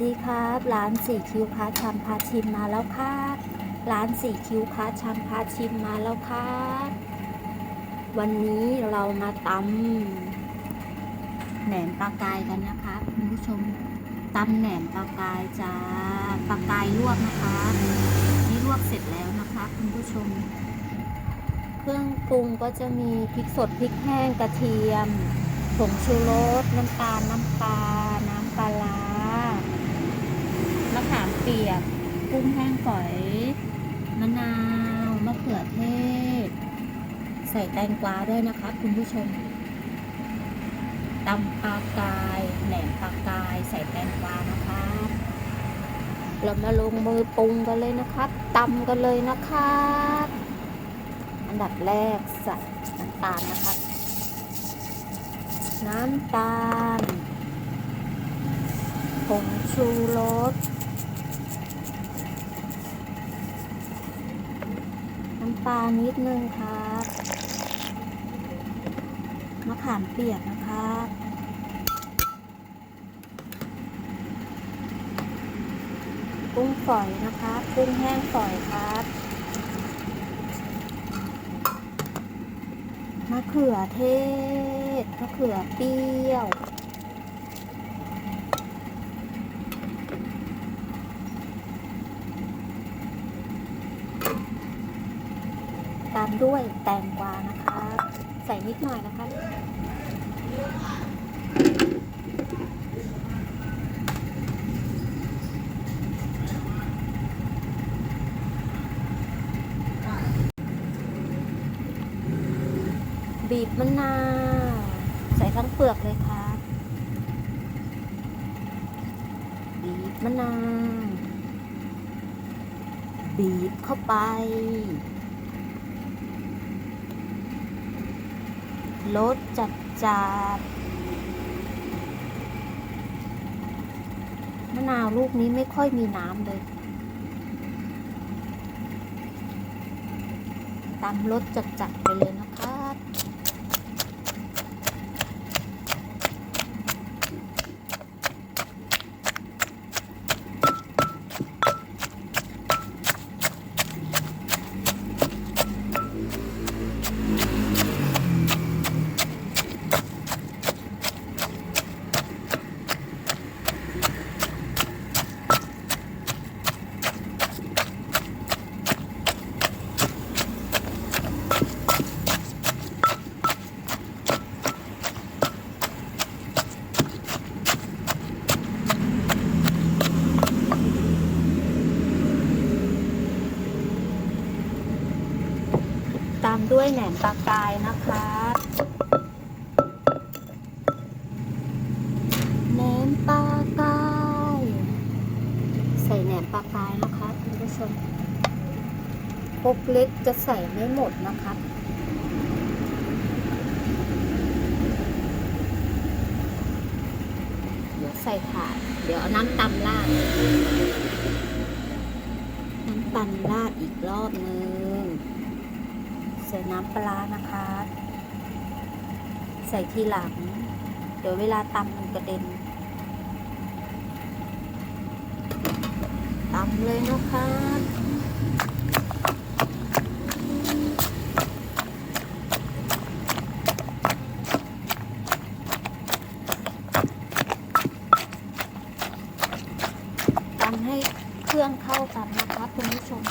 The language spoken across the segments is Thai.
วัสดีครับร้านสี่คิวพาชามพาชิมมาแล้วครับร้านสี่คิวพาชามพาชิมมาแล้วครับวันนี้เรามาตำแหนมปลากายกันนะคะคุณผู้ชมตำแหนมปลากายจ้าปลากายลวกนะคะนี่ลวกเสร็จแล้วนะคะคุณผู้ชม เครื่องปรุงก็จะมีพริกสดพริกแห้งกระเทียมผงชูรสน้ำตาลน้ำปลาน้ำปลาร้า ปียก กุ้งแห้งฝอยมะนาวมะเขือเทศ ใส่แตงกวาด้วยนะคะคุณผู้ชมตำปลากายแหนมปลากาย ใส่แตงกวานะคะเรามาลงมือปรุงกันเลยนะครับตำกันเลยนะครับอันดับแรกใส่น้ำตาลนะครับน้ำตาลผงชูรสำปลานิดนึงครับมะขามเปียกนะครับกุ้งฝอยนะครับกุ้งแห้งฝอยครับมะเขือเทศมะเขือเปรี้ยว ตาม ด้วยแตงกวานะคะ ใส่นิดหน่อยนะคะ บีบมะนาวใส่ทั้งเปลือกเลยครับบีบมะนาวบีบเข้าไป รสจัดจัดมะนาวลูกนี้ไม่ค่อยมีน้ำเลยตามรสจัดจัดไปเลยนะครับ ตามด้วยแหนมปลากายนะคะ แหนมปลากาย ใส่แหนมปลากายนะคะคุณผู้ชมพกเล็กจะใส่ไม่หมดนะครับเดี๋ยวใส่ถาดเดี๋ยวเอาน้ำตำราด น้ำตำราดอีกรอบนึง ใส่น้ำปลานะคะ ใส่ทีหลัง เดี๋ยวเวลาตำมันกระเด็นตำเลยนะคะตำให้เครื่องเข้ากันนะคะคุณผู้ชม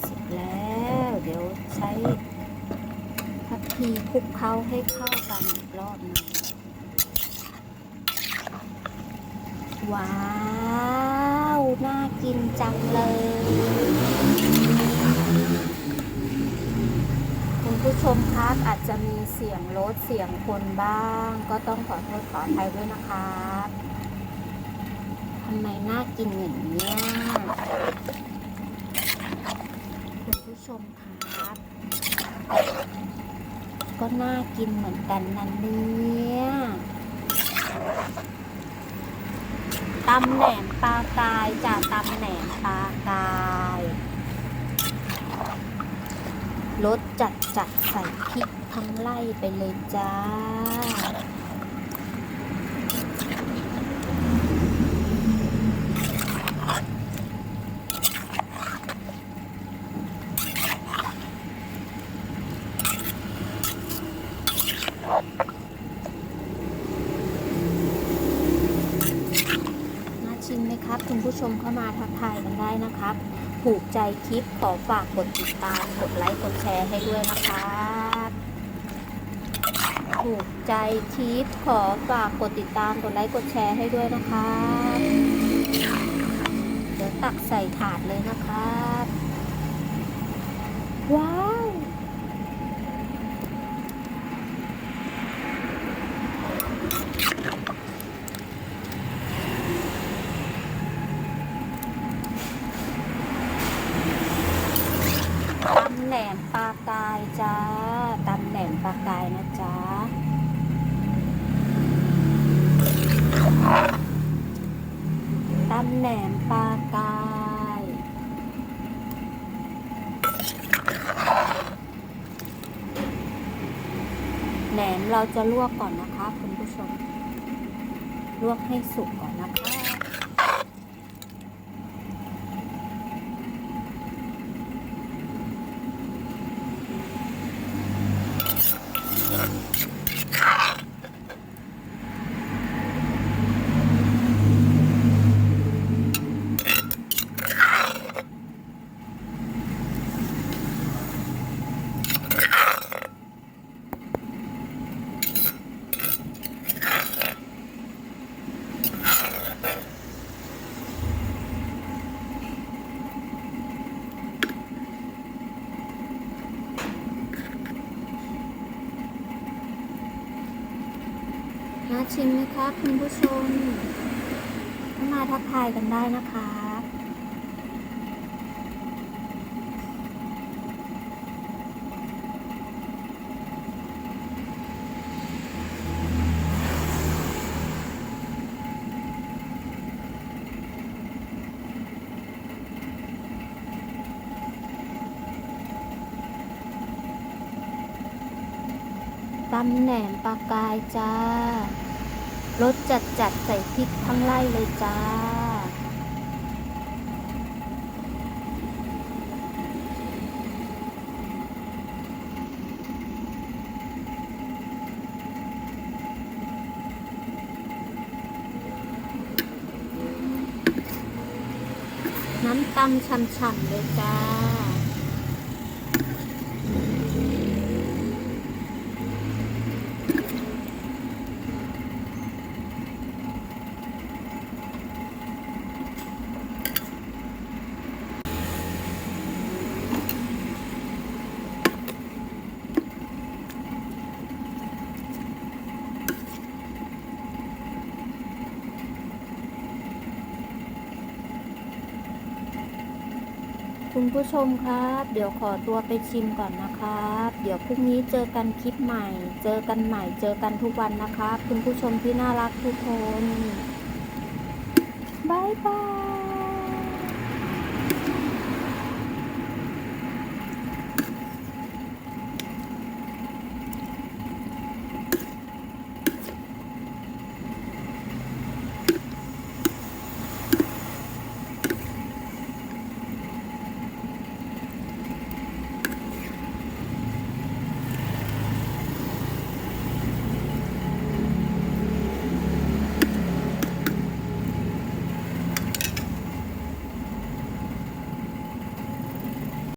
เสร็จแล้วเดี๋ยวใช้ทัพพี คลุกเคล้าให้เข้ากันอีกรอบหนึงว้าว น่ากินจังเลย คุณผู้ชมครับอาจจะมีเสียงรถเสียงคนบ้าง ก็ต้องขอโทษขออภัยด้วยนะครับทำไมน่ากินอย่างนี้คุณผู้ชมครับ ก็น่ากินเหมือนกันนั่นเนี่ยตำแหนมปลากายจะตำแหนมปลากายรสจัดจัดใส่พริกทั้งไล่ไปเลยจ้าชิมไหมครับ คุณผู้ชมเข้ามาทักทายกัน ได้นะครับ ถูกใจคลิปขอฝากกดติดตาม กดไลค์กดแชร์ให้ด้วยนะครับถูกใจคลิปขอฝากกดติดตาม กดไลค์กดแชร์ให้ด้วยนะครับเดี๋ยวตักใส่ถาดเลยนะครับ ว้าว ตำแหนมปลากายจ้า ตำแหนมปลากายนะจ๊ะ ตำแหนมปลากาย แหนม เราจะลวกก่อนนะคะคุณผู้ชม ลวกให้สุกก่อน น่าชิมไหมครับคุณผู้ชม มาทักทายกันได้นะคะ ตำแหนมปลากายจ้ารสจัดจัดๆใส่พริกทั้งไล่เลยจ้า น้ำตำฉ่ำๆเลยจ้า คุณผู้ชมครับ เดี๋ยวขอตัวไปชิมก่อนนะครับ เดี๋ยวพรุ่งนี้เจอกันคลิปใหม่ เจอกันใหม่ เจอกันทุกวันนะครับ คุณผู้ชมที่น่ารักทุกคนบายบาย